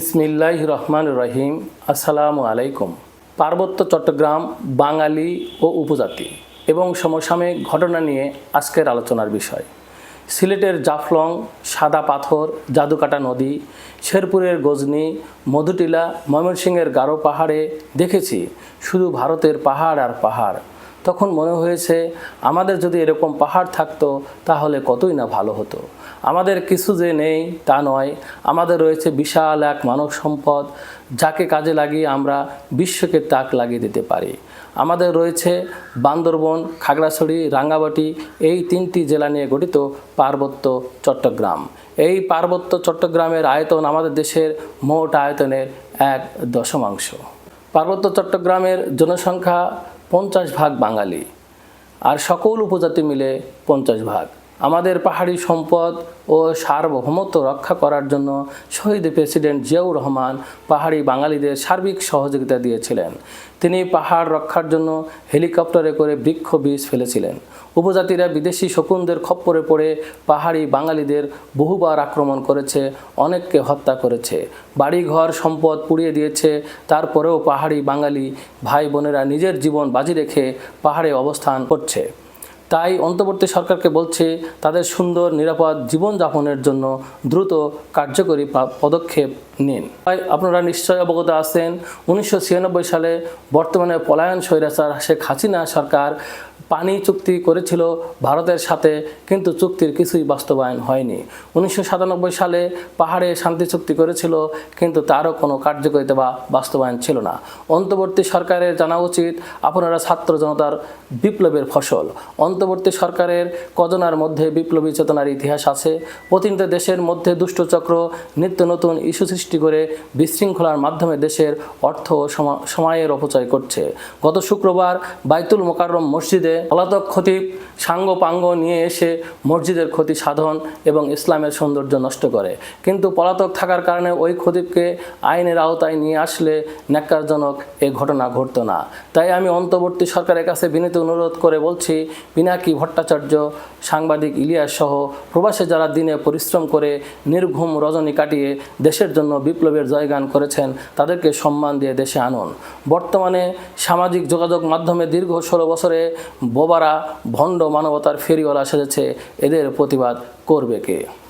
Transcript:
ইসমিল্লাহ রহমান রহিম। আসসালামু আলাইকুম। পার্বত্য চট্টগ্রাম, বাঙালি ও উপজাতি এবং সমসাময়িক ঘটনা নিয়ে আজকের আলোচনার বিষয়। সিলেটের জাফলং, সাদা পাথর, জাদুকাটা নদী, শেরপুরের গজনি, মধুটিলা, ময়মনসিংহের গারো পাহাড়ে দেখেছি শুধু ভারতের পাহাড় আর পাহাড়। তখন মনে হয়েছে, আমাদের যদি এরকম পাহাড় থাকতো, তাহলে কতই না ভালো হতো। আমাদের কিছু যে নেই, তা নয়। আমাদের রয়েছে বিশাল এক মানব সম্পদ, যাকে কাজে লাগিয়ে আমরা বিশ্বকে তাক লাগিয়ে দিতে পারি। আমাদের রয়েছে বান্দরবন, খাগড়াছড়ি, রাঙ্গামাটি, এই তিনটি জেলা নিয়ে গঠিত পার্বত্য চট্টগ্রাম। এই পার্বত্য চট্টগ্রামের আয়তন আমাদের দেশের মোট আয়তনের এক দশমাংশ। পার্বত্য চট্টগ্রামের জনসংখ্যা পঞ্চাশ ভাগ বাঙালি। আর সকল উপজাতি মিলে পঞ্চাশ ভাগ। আমাদের পাহাড়ি সম্পদ ও সার্বভৌমত্ব রক্ষা করার জন্য শহীদ প্রেসিডেন্ট জিয়াউর রহমান পাহাড়ি বাঙালিদের সার্বিক সহযোগিতা দিয়েছিলেন। তিনি পাহাড় রক্ষার জন্য হেলিকপ্টারে করে বৃক্ষ বীজ ফেলেছিলেন। উপজাতিরা বিদেশি শকুনদের খপ্পরে পড়ে পাহাড়ি বাঙালিদের বহুবার আক্রমণ করেছে, অনেককে হত্যা করেছে। বাড়িঘর সম্পদ পুড়িয়ে দিয়েছে, তারপরেও পাহাড়ি বাঙালি ভাই বোনেরা নিজের জীবন বাজি রেখে পাহাড়ে অবস্থান করছে। তাই অন্তর্বর্তী সরকারকে বলছে, তাদের সুন্দর, নিরাপদ জীবনযাপনের জন্য দ্রুত কার্যকরী পদক্ষেপ নিন। তাই আপনারা নিশ্চয় অবগত আছেন, উনিশশো ছিয়ানব্বই সালে বর্তমানে পলায়ন স্বৈরাচার শেখ হাসিনা সরকার পানি চুক্তি করেছিল ভারতের সাথে, কিন্তু চুক্তির কিছুই বাস্তবায়ন হয়নি। উনিশশো সাতানব্বই সালে পাহাড়ে শান্তি চুক্তি করেছিল, কিন্তু তারও কোনো কার্যকারিতা বা বাস্তবায়ন ছিল না। অন্তর্বর্তী সরকারের জানা উচিত, আপনারা ছাত্র জনতার বিপ্লবের ফসল। অন্তর্বর্তী সরকারের কজনার মধ্যে বিপ্লবী চেতনার ইতিহাস আছে। প্রতিনিধি দেশের মধ্যে দুষ্টচক্র, নিত্য নতুন ইস্যু সৃষ্টি করে বিশৃঙ্খলার মাধ্যমে দেশের অর্থ সমা- সময়ের অপচয় করছে। গত শুক্রবার বাইতুল মোকাররম মসজিদে পলাতক খতিব সাঙ্গ পাঙ্গ নিয়ে এসে মসজিদের ক্ষতি সাধন এবং ইসলামের সৌন্দর্য নষ্ট করে। কিন্তু পলাতক থাকার কারণে ওই খতিবকে আইনের আওতায় নিয়ে আসলে ন্যাক্কারজনক এ ঘটনা ঘটতো না। তাই আমি অন্তর্বর্তী সরকারের কাছে বিনীত অনুরোধ করে বলছি পিনাকি ভট্টাচার্য, সাংবাদিক ইলিয়াস সহ প্রবাসে যারা দিনে পরিশ্রম করে নির্ঘুম রজনী কাটিয়ে দেশের জন্য বিপ্লবের জয়গান করেছেন, তাদেরকে সম্মান দিয়ে দেশে আনুন। বর্তমানে সামাজিক যোগাযোগ মাধ্যমে দীর্ঘ ষোলো বছরে বোবারা ভণ্ড মানবতার ফেরিওয়ালা সেজেছে এদের প্রতিবাদ করবে কে?